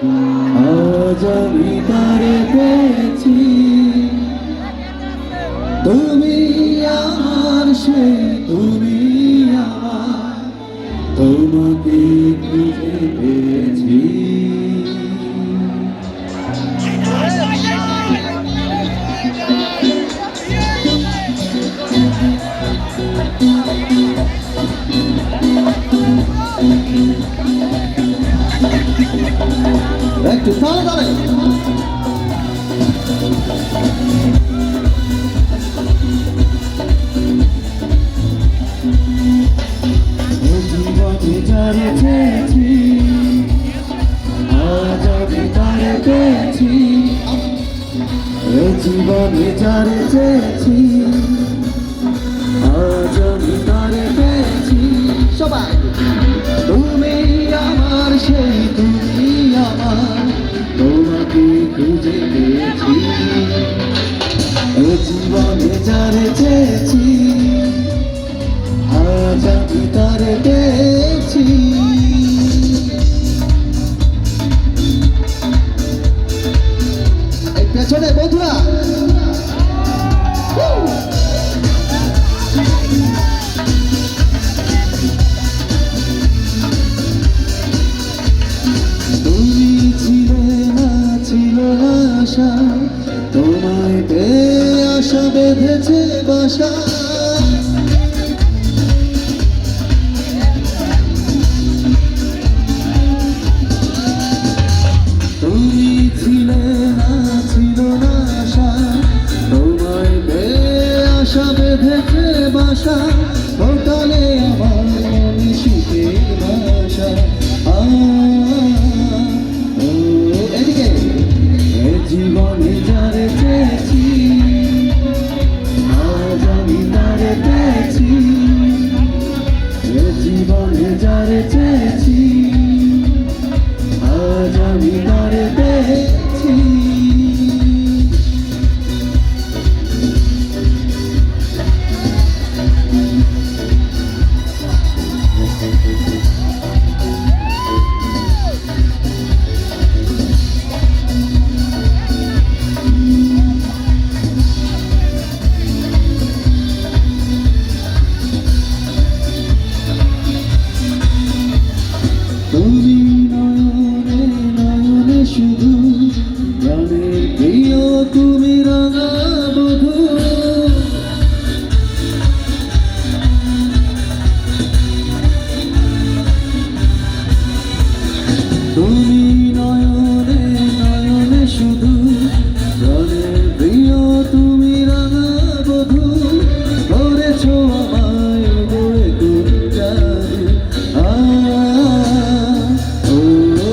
আজ আমি তারে পেয়েছি। তুমি আমার সে তুমি আমার। তোমাকে খুঁজে একটু পেয়েছি এ জীবনে যারে চেয়েছি আজ আমি তারে পেয়েছি। সবাই। জীবনে যারে চেয়েছি আজ আমি তারে পেয়েছি। পেছনে বন্ধুরা। তুমি ছিলে ছিল আশা বেঁধেছে বাসা। আশা বেঁধেছে বাসা।